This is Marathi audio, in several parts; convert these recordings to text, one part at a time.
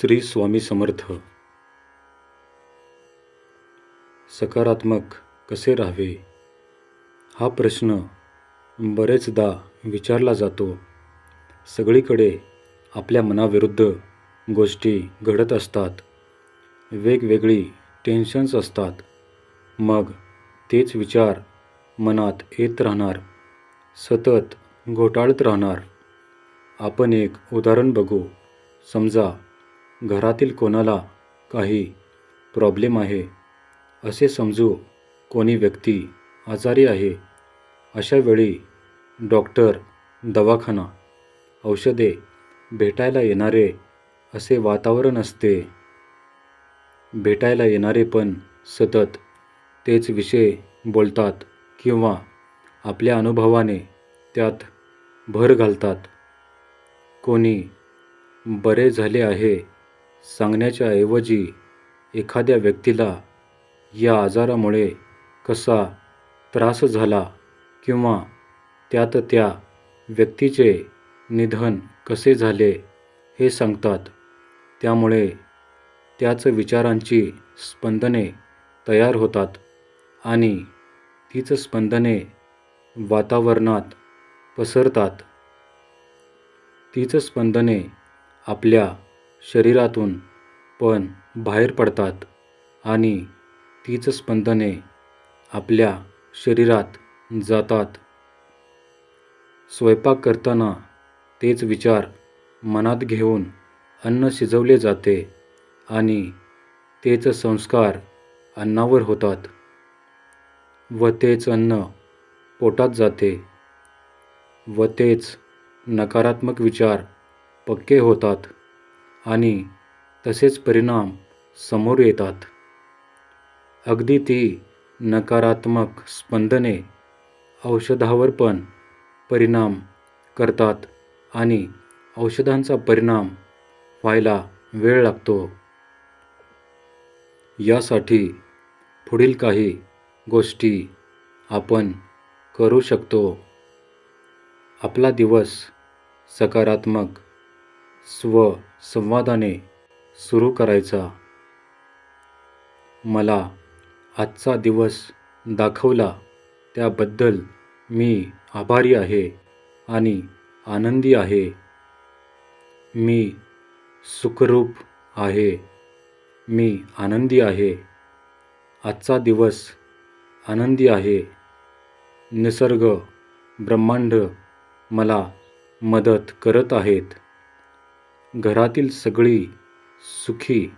श्री स्वामी समर्थ. सकारात्मक कसे राहावे? हा प्रश्न बरेचदा विचारला जातो. सगळीकडे आपल्या मनाविरुद्ध गोष्टी घडत असतात. वेगवेगळी टेन्शन्स असतात. मग तेच विचार मनात येत राहणार. सतत घोटाळत राहणार. आपण एक उदाहरण बघू. समजा घरातील कोणाला काही प्रॉब्लेम आहे असे समजू कोणी व्यक्ती आजारी आहे अशा वेळी डॉक्टर दवाखाना औषधे भेटायला येणारे असे वातावरण असते. भेटायला येणारे पण सतत तेच विषय बोलतात किंवा आपल्या अनुभवाने त्यात भर घालतात. कोणी बरे झाले आहे सांगण्याच्या ऐवजी एखाद्या व्यक्तीला या आजारामुळे कसा त्रास झाला किंवा त्यात त्या व्यक्तीचे निधन कसे झाले हे सांगतात. त्यामुळे त्याच विचारांची स्पंदने तयार होतात आणि तीच स्पंदने वातावरणात पसरतात. तीच स्पंदने आपल्या शरीरातून पण बाहेर पडतात आणि तीच स्पंदने आपल्या शरीरात जातात. स्वयंपाक करताना तेच विचार मनात घेऊन अन्न शिजवले जाते आणि तेच संस्कार अन्नावर होतात व तेच अन्न पोटात जाते व तेच नकारात्मक विचार पक्के होतात. आणि तसेच परिणाम समोर येतात. अगदी ती नकारात्मक स्पंदने औषधावर पण परिणाम करतात आणि औषधांचा परिणाम व्हायला वेळ लागतो. यासाठी पुढील काही गोष्टी आपण करू शकतो. आपला दिवस सकारात्मक स्वसंवादाने सुरू करायचा. मला आजचा दिवस दाखवला त्याबद्दल मी आभारी आहे आणि आनंदी आहे. मी सुखरूप आहे. मी आनंदी आहे. आजचा दिवस आनंदी आहे. निसर्ग ब्रह्मांड मला मदत करत आहेत. घरातील सगळी सुखी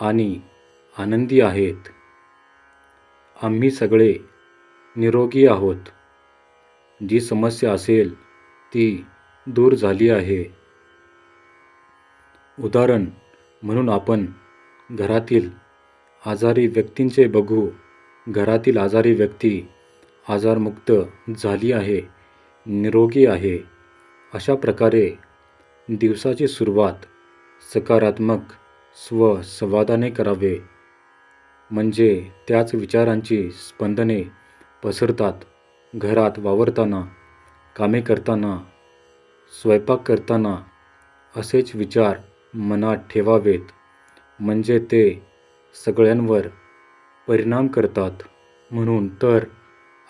आणि आनंदी आहेत. आम्ही सगळे निरोगी आहोत. जी समस्या असेल ती दूर झाली आहे. उदाहरण म्हणून आपण घरातील आजारी व्यक्तींचे बघू. घरातील आजारी व्यक्ती आजारमुक्त झाली आहे निरोगी आहे. अशा प्रकारे दिवसाची सुरुवात सकारात्मक स्वसंवादाने करावे. म्हणजे त्याच विचारांची स्पंदने पसरतात घरात वावरताना कामे करताना स्वयंपाक करताना असेच विचार मनात ठेवावेत. म्हणजे ते सगळ्यांवर परिणाम करतात. म्हणून तर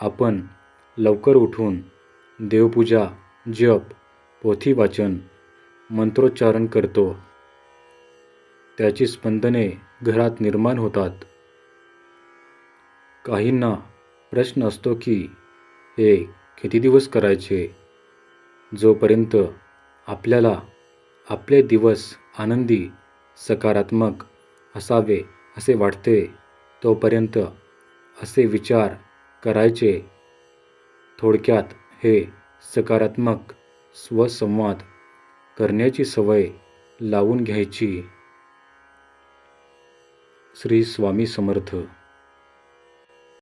आपण लवकर उठून देवपूजा जप पोथी वाचन मंत्रोच्चारण करतो. त्याची स्पंदने घरात निर्माण होतात. काहींना प्रश्न असतो की हे किती दिवस करायचे? जोपर्यंत आपल्याला आपले दिवस आनंदी सकारात्मक असावे असे वाटते तोपर्यंत असे विचार करायचे. थोडक्यात हे सकारात्मक स्वसंवाद करण्याची सवय लावून घ्यायची. श्री स्वामी समर्थ.